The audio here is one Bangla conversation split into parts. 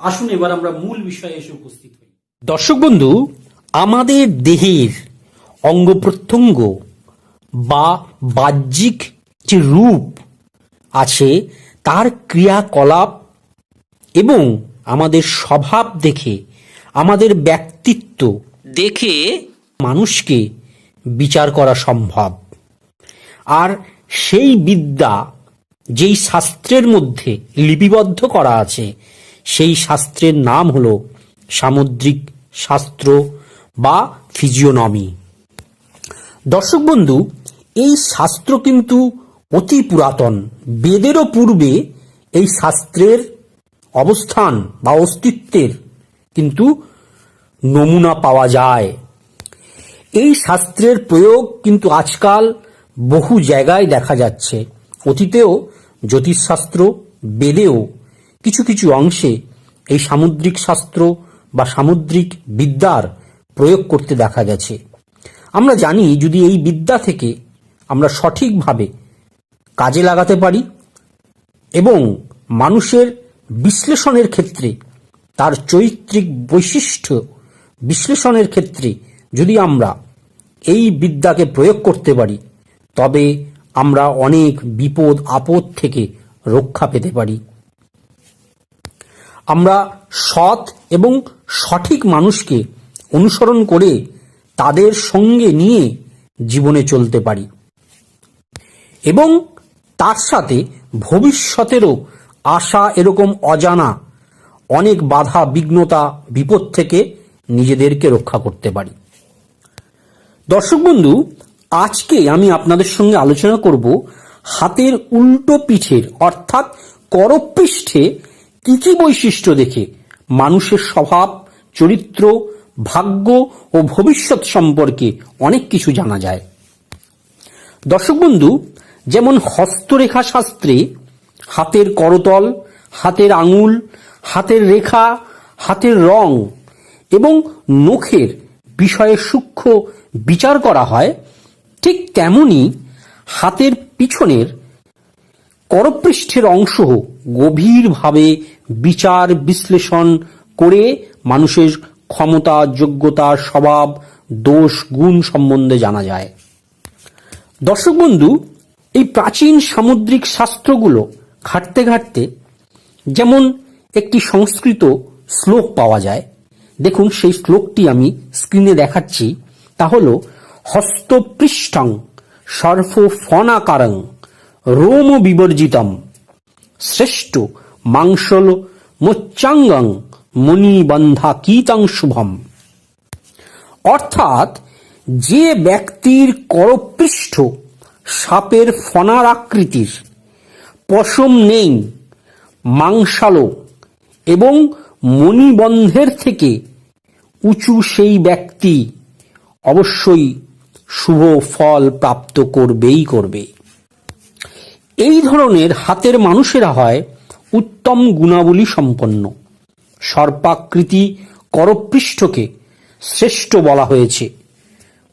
আসুন এবার আমরা মূল বিষয়ে এসে উপস্থিত হই। দর্শক বন্ধু, আমাদের দেহের অঙ্গ প্রত্যঙ্গ বা বাহ্যিক যে রূপ আছে, তার ক্রিয়াকলাপ এবং আমাদের স্বভাব দেখে, আমাদের ব্যক্তিত্ব দেখে মানুষকে বিচার করা সম্ভব। আর সেই বিদ্যা যেই শাস্ত্রের মধ্যে লিপিবদ্ধ করা আছে সেই শাস্ত্রের নাম হল সামুদ্রিক শাস্ত্র বা ফিজিওনমি। দর্শক বন্ধু, এই শাস্ত্র কিন্তু অতি পুরাতন। বেদেরও পূর্বে এই শাস্ত্রের অবস্থান বা অস্তিত্বের কিন্তু নমুনা পাওয়া যায়। এই শাস্ত্রের প্রয়োগ কিন্তু আজকাল বহু জায়গায় দেখা যাচ্ছে। অতীতেও জ্যোতিষশাস্ত্র, বেদেও কিছু কিছু অংশে এই সামুদ্রিক শাস্ত্র বা সামুদ্রিক বিদ্যার প্রয়োগ করতে দেখা গেছে। আমরা জানি যদি এই বিদ্যা থেকে আমরা সঠিকভাবে কাজে লাগাতে পারি এবং মানুষের বিশ্লেষণের ক্ষেত্রে, তার চৈত্রিক বৈশিষ্ট্য বিশ্লেষণের ক্ষেত্রে যদি আমরা এই বিদ্যাকে প্রয়োগ করতে পারি, তবে আমরা অনেক বিপদ আপদ থেকে রক্ষা পেতে পারি। আমরা সৎ এবং সঠিক মানুষকে অনুসরণ করে তাদের সঙ্গে নিয়ে জীবনে চলতে পারি। এবং তার সাথে ভবিষ্যতেরও আশা এরকম অজানা, অনেক বাধা, বিঘ্নতা, বিপদ থেকে নিজেদেরকে রক্ষা করতে পারি। দর্শক বন্ধু, আজকে আমি আপনাদের সঙ্গে আলোচনা করব হাতের উল্টো পিঠের, অর্থাৎ করপৃষ্ঠে কি কি বৈশিষ্ট্য দেখে মানুষের স্বভাব, চরিত্র, ভাগ্য ও ভবিষ্যৎ সম্পর্কে অনেক কিছু জানা যায়। দর্শক বন্ধু, যেমন হস্তরেখা শাস্ত্রে হাতের করতল, হাতের আঙুল, হাতের রেখা, হাতের রং এবং নখের বিষয়ে সূক্ষ্ম বিচার করা হয়, ঠিক তেমনি হাতের পিছনের করপৃষ্ঠের অংশ গভীরভাবে বিচার বিশ্লেষণ করে মানুষের ক্ষমতা, যোগ্যতা, স্বভাব, দোষ, গুণ সম্বন্ধে জানা যায়। দর্শক বন্ধু, এই প্রাচীন সামুদ্রিক শাস্ত্রগুলো ঘাটতে ঘাটতে যেমন একটি সংস্কৃত শ্লোক পাওয়া যায়। দেখুন, সেই শ্লোকটি আমি স্ক্রিনে দেখাচ্ছি। তা হল, হস্তপৃষ্ঠং সর্ফ ফনাকারং রোম বিবর্জিতম শ্রেষ্ঠ মাংসল মোচ্চাঙ্গং মণিবন্ধা কীতাং শুভম। অর্থাৎ যে ব্যক্তির করপৃষ্ঠ সাপের ফনার আকৃতির পশম নেই, মাংসালো এবং মণিবন্ধের থেকে উঁচু সেই ব্যক্তি অবশ্যই শুভ ফল প্রাপ্ত করবেই করবে। এই ধরনের হাতের মানুষেরা হয় উত্তম গুণাবলী সম্পন্ন। সর্পাকৃতি করপৃষ্ঠকে শ্রেষ্ঠ বলা হয়েছে।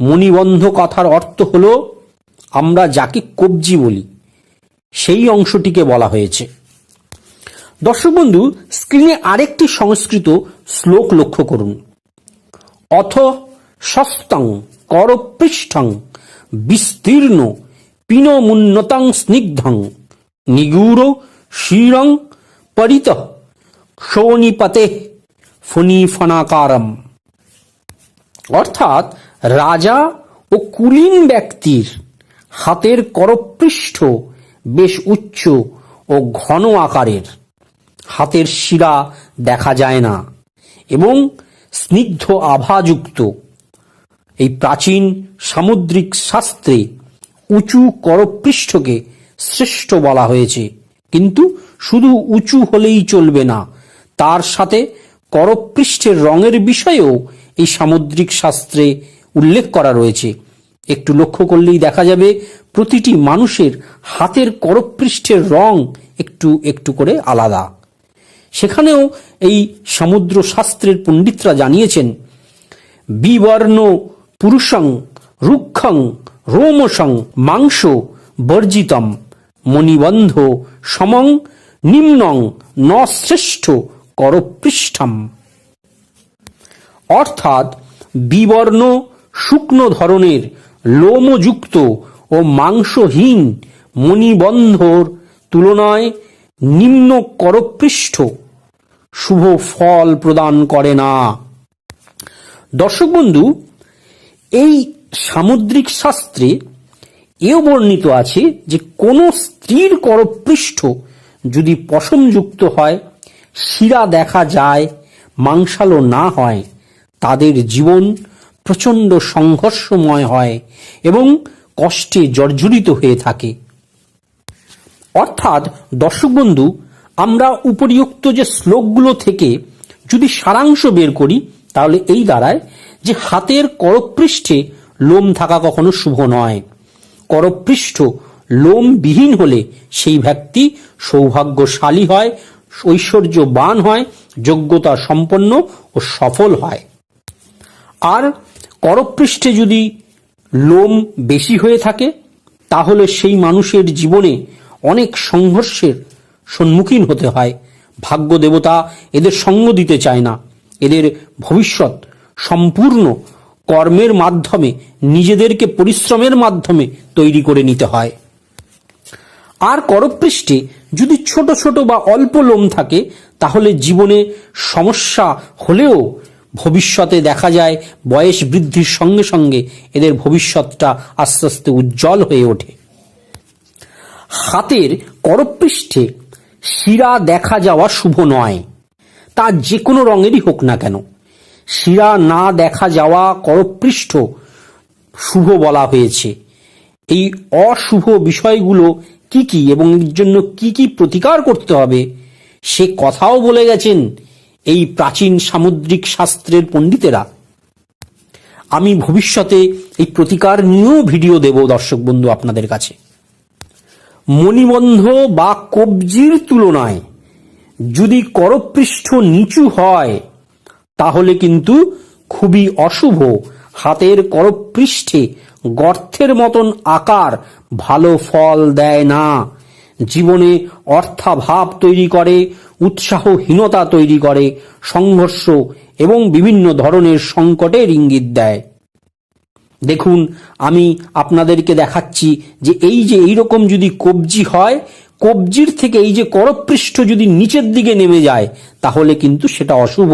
মণিবন্ধ কথার অর্থ হল, আমরা যাকে কবজি বলি, সেই অংশটিকে বলা হয়েছে। দর্শক বন্ধু, স্ক্রিনে আরেকটি সংস্কৃত শ্লোক লক্ষ্য করুন। অথ সস্তং করপৃষ্ঠং বিস্তীর্ণ পিনমুন্নতং স্নিগ্ধং নিগুড় শিরং পরিত শোনিপতে ফণিফণাকারম অর্থাৎ রাজা ও কুলীন ব্যক্তির হাতের করপৃষ্ঠ বেশ উচ্চ ও ঘন আকারের। হাতের শিরা দেখা যায় না এবং স্নিগ্ধ আভাযুক্ত। এই প্রাচীন সামুদ্রিক শাস্ত্রে উঁচু করপৃষ্ঠকে শ্রেষ্ঠ বলা হয়েছে। কিন্তু শুধু উঁচু হলেই চলবে না। তার সাথে করপৃষ্ঠের রঙের বিষয়েও এই সামুদ্রিক শাস্ত্রে উল্লেখ করা রয়েছে। একটু লক্ষ্য করলেই দেখা যাবে প্রতিটি মানুষের হাতের করপৃষ্ঠের রং একটু একটু করে আলাদা। সেখানেও এই সমুদ্র শাস্ত্রের পণ্ডিতরা জানিয়েছেন, বিবর্ণ পুরুষং, রুক্ষং, রোমসং, মাংস বর্জিতম। মণিবন্ধ সমং নিম্নং ন শ্রেষ্ঠ করপৃষ্ঠম। অর্থাৎ বিবর্ণ শুকনো ধরনের লোমযুক্ত ও মাংসহীন মণিবন্ধর তুলনায় নিম্ন করপৃষ্ঠ শুভ ফল প্রদান করে না। দর্শক বন্ধু, এই সামুদ্রিক শাস্ত্রে এও বর্ণিত আছে যে কোনো স্ত্রীর করপৃষ্ঠ যদি পশমযুক্ত হয়, শিরা দেখা যায়, মাংসালো না হয়, তাদের জীবন প্রচণ্ড সংঘর্ষময় হয় এবং কষ্টে জর্জরিত হয়ে থাকে। অর্থাৎ, দর্শক বন্ধু, আমরা উপরিউক্ত যে শ্লোকগুলো থেকে যদি সারাংশ বের করি, তাহলে এই দাঁড়ায় যে হাতের করপৃষ্ঠে লোম থাকা কখনো শুভ নয়। করপৃষ্ঠ, লোমবিহীন হলে সেই ব্যক্তি সৌভাগ্যশালী হয়, ঐশ্বর্যবান হয়, যোগ্যতা সম্পন্ন ও সফল হয়। আর করপৃষ্ঠে যদি লোম বেশি হয়ে থাকে, তাহলে সেই মানুষের জীবনে অনেক সংঘর্ষের সম্মুখীন হতে হয়। ভাগ্য দেবতা এদের সঙ্গ দিতে চায় না। এদের ভবিষ্যৎ সম্পূর্ণ কর্মের মাধ্যমে, নিজেদেরকে পরিশ্রমের মাধ্যমে তৈরি করে নিতে হয়। আর করপৃষ্ঠে যদি ছোট ছোট বা অল্প লোম থাকে, তাহলে জীবনে সমস্যা হলেও ভবিষ্যতে দেখা যায় বয়স বৃদ্ধির সঙ্গে সঙ্গে এদের ভবিষ্যৎটা আস্তে আস্তে উজ্জ্বল হয়ে ওঠে। হাতের করপৃষ্ঠে শিরা দেখা যাওয়া শুভ নয়। তা যে কোনো রঙেরই হোক না কেন। শিরা না দেখা যাওয়া করপৃষ্ঠ শুভ বলা হয়েছে। এই অশুভ বিষয়গুলো কি কি এবং এর জন্য কি কি প্রতিকার করতে হবে, সে কথাও বলে গেছেন এই প্রাচীন সামুদ্রিক শাস্ত্রের পণ্ডিতেরা। আমি ভবিষ্যতে এই প্রতিকার নিয়েও ভিডিও দেব দর্শক বন্ধু আপনাদের কাছে। মণিবন্ধ বা কবজির তুলনায় যদি করপৃষ্ঠ নিচু হয় তাহলে কিন্তু খুবই অশুভ। হাতের করপৃষ্ঠে গর্তের মতন আকার ভালো ফল দেয় না। জীবনে অর্থাভাব তৈরি করে, উৎসাহহীনতা তৈরি করে, সংঘর্ষ এবং বিভিন্ন ধরনের সংকটের ইঙ্গিত দেয়। দেখুন, আমি আপনাদেরকে দেখাচ্ছি যে এই যে এইরকম যদি কবজি হয় কবজির থেকে এই যে করপৃষ্ঠ যদি নিচের দিকে নেমে যায়, তাহলে কিন্তু সেটা অশুভ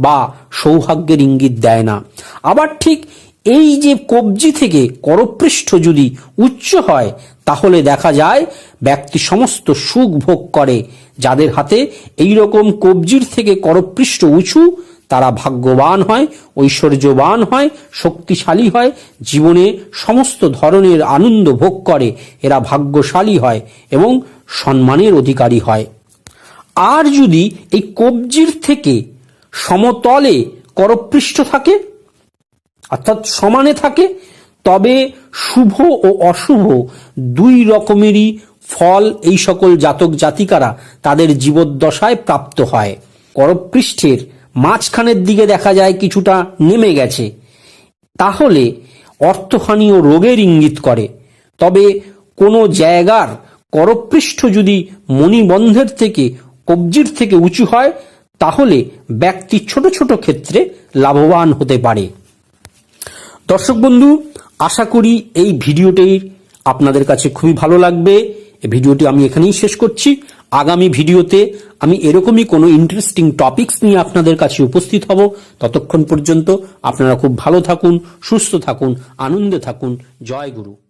বা সৌভাগ্যের ইঙ্গিত দেয় না। আবার ঠিক এই যে কবজি থেকে করপৃষ্ঠ যদি উচ্চ হয়, তাহলে দেখা যায় ব্যক্তি সমস্ত সুখ ভোগ করে। যাদের হাতে এই রকম কবজির থেকে করপৃষ্ঠ উঁচু, তারা ভাগ্যবান হয়, ঐশ্বর্যবান হয়, শক্তিশালী হয়, জীবনে সমস্ত ধরনের আনন্দ ভোগ করে, এরা ভাগ্যশালী হয় এবং সম্মানের অধিকারী হয়। আর যদি এই কবজির থেকে সমতলে করপৃষ্ঠ থাকে, অর্থাৎ সমানে থাকে, তবে শুভ ও অশুভ দুই রকমেরই ফল এই সকল জাতক জাতিকারা তাদের জীবদ্দশায় প্রাপ্ত হয়। করপৃষ্ঠের মাঝখানের দিকে দেখা যায় কিছুটা নেমে গেছে। তাহলে অর্থহানি ও রোগের ইঙ্গিত করে। তবে কোনো জায়গার করপৃষ্ঠ যদি মণিবন্ধের থেকে, কবজির থেকে উঁচু হয়, তাহলে ব্যক্তি ছোট ছোট ক্ষেত্রে লাভবান হতে পারে। দর্শক বন্ধু, আশা করি এই ভিডিওটি আপনাদের কাছে খুবই ভালো লাগবে। এই ভিডিওটি আমি এখানেই শেষ করছি। আগামী ভিডিওতে আমি এরকমই কোনো ইন্টারেস্টিং টপিকস নিয়ে আপনাদের কাছে উপস্থিত হব। ততক্ষণ পর্যন্ত আপনারা খুব ভালো থাকুন, সুস্থ থাকুন, আনন্দে থাকুন। জয় গুরু।